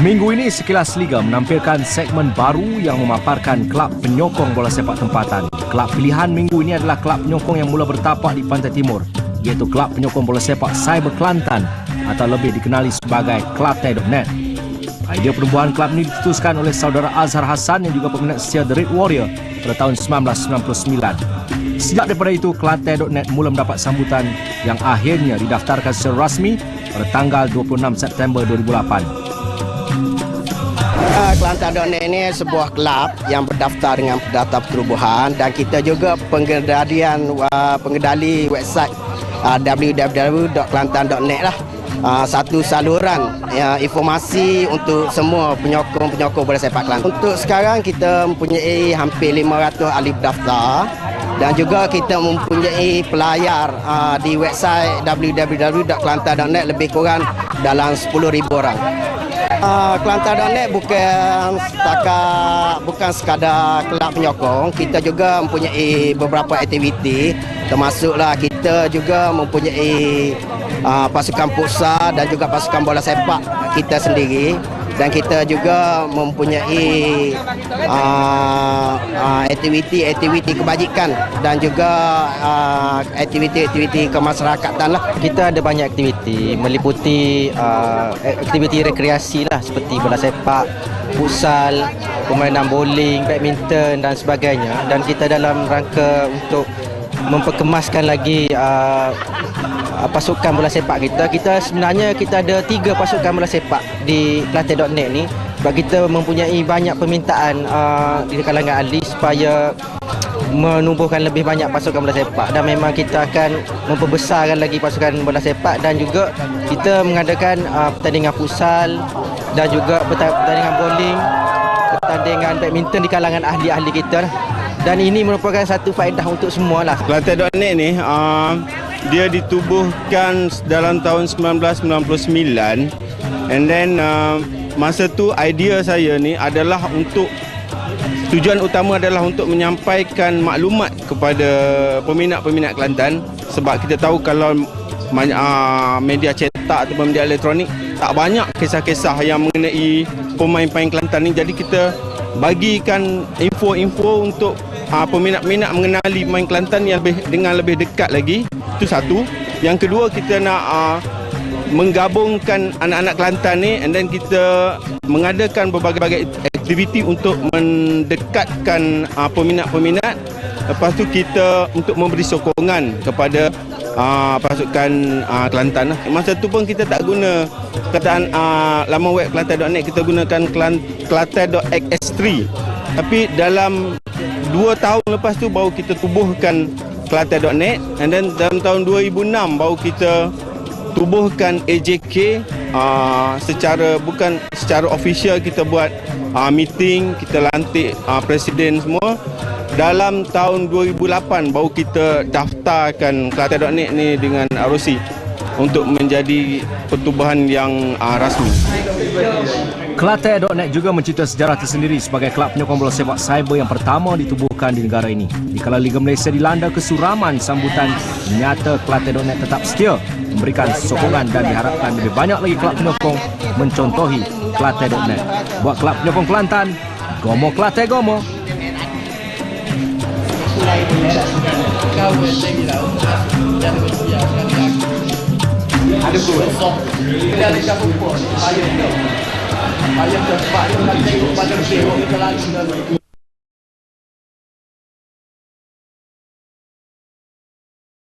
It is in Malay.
Minggu ini Sekilas Liga menampilkan segmen baru yang memaparkan kelab penyokong bola sepak tempatan. Kelab pilihan minggu ini adalah kelab penyokong yang mula bertapak di Pantai Timur, iaitu kelab penyokong bola sepak Cyber Kelantan atau lebih dikenali sebagai Klate.net. Idea penubuhan kelab ini ditutuskan oleh saudara Azhar Hassan yang juga peminat setia The Red Warrior pada tahun 1999. Sejak daripada itu, Klate.net mula mendapat sambutan yang akhirnya didaftarkan secara rasmi pada tanggal 26 September 2008. Uh, Kelantan.net ini sebuah kelab yang berdaftar dengan data perubahan dan kita juga pengendalian uh, pengendali website uh, www.kelantan.net lah. Uh, satu saluran uh, informasi untuk semua penyokong-penyokong bola sepak Kelantan. Untuk sekarang kita mempunyai hampir 500 ahli berdaftar dan juga kita mempunyai pelayar uh, di website www.kelantan.net lebih kurang dalam 10,000 orang. Uh, Kelantan.net bukan setakat bukan sekadar kelab penyokong, kita juga mempunyai beberapa aktiviti termasuklah kita juga mempunyai uh, pasukan futsal dan juga pasukan bola sepak kita sendiri dan kita juga mempunyai uh, uh, aktiviti-aktiviti kebajikan dan juga uh, aktiviti-aktiviti kemasyarakatan lah. Kita ada banyak aktiviti meliputi uh, aktiviti rekreasi lah seperti bola sepak, futsal, permainan bowling, badminton dan sebagainya dan kita dalam rangka untuk memperkemaskan lagi uh, pasukan bola sepak kita. Kita sebenarnya kita ada tiga pasukan bola sepak di Kelantan.net ni. Sebab kita mempunyai banyak permintaan uh, di kalangan ahli supaya menumbuhkan lebih banyak pasukan bola sepak. Dan memang kita akan memperbesarkan lagi pasukan bola sepak dan juga kita mengadakan uh, pertandingan futsal dan juga pertandingan bowling pertandingan badminton di kalangan ahli-ahli kita dan ini merupakan satu faedah untuk semua lah. Kelantan.net ni uh, dia ditubuhkan dalam tahun 1999 and then uh, masa tu idea saya ni adalah untuk tujuan utama adalah untuk menyampaikan maklumat kepada peminat-peminat Kelantan. Sebab kita tahu kalau uh, media cetak atau media elektronik tak banyak kisah-kisah yang mengenai pemain-pemain Kelantan ni. Jadi kita bagikan info-info untuk uh, peminat-peminat mengenali pemain Kelantan yang lebih dengan lebih dekat lagi. Itu satu. Yang kedua kita nak uh, menggabungkan anak-anak Kelantan ni and then kita mengadakan berbagai-bagai aktiviti untuk mendekatkan uh, peminat-peminat. Lepas tu kita untuk memberi sokongan kepada uh, pasukan uh, Kelantan lah. Masa tu pun kita tak guna kataan uh, laman web kelantan.net kita gunakan kelantan.xx3 tapi dalam dua tahun lepas tu baru kita tubuhkan Kelantan.net and then dalam tahun 2006 baru kita tubuhkan AJK uh, secara bukan secara official kita buat uh, meeting kita lantik uh, presiden semua. Dalam tahun 2008 baru kita daftarkan Kelantan.net ni dengan ROC untuk menjadi pertubuhan yang uh, rasmi. Kelate.net juga mencipta sejarah tersendiri sebagai kelab penyokong bola sepak cyber yang pertama ditubuhkan di negara ini. Di kala Liga Malaysia dilanda kesuraman sambutan, nyata Kelate.net tetap setia memberikan sokongan dan diharapkan lebih banyak lagi kelab penyokong mencontohi Kelate.net. Buat kelab penyokong Kelantan, Gomo Kelate Gomo. Ada pun.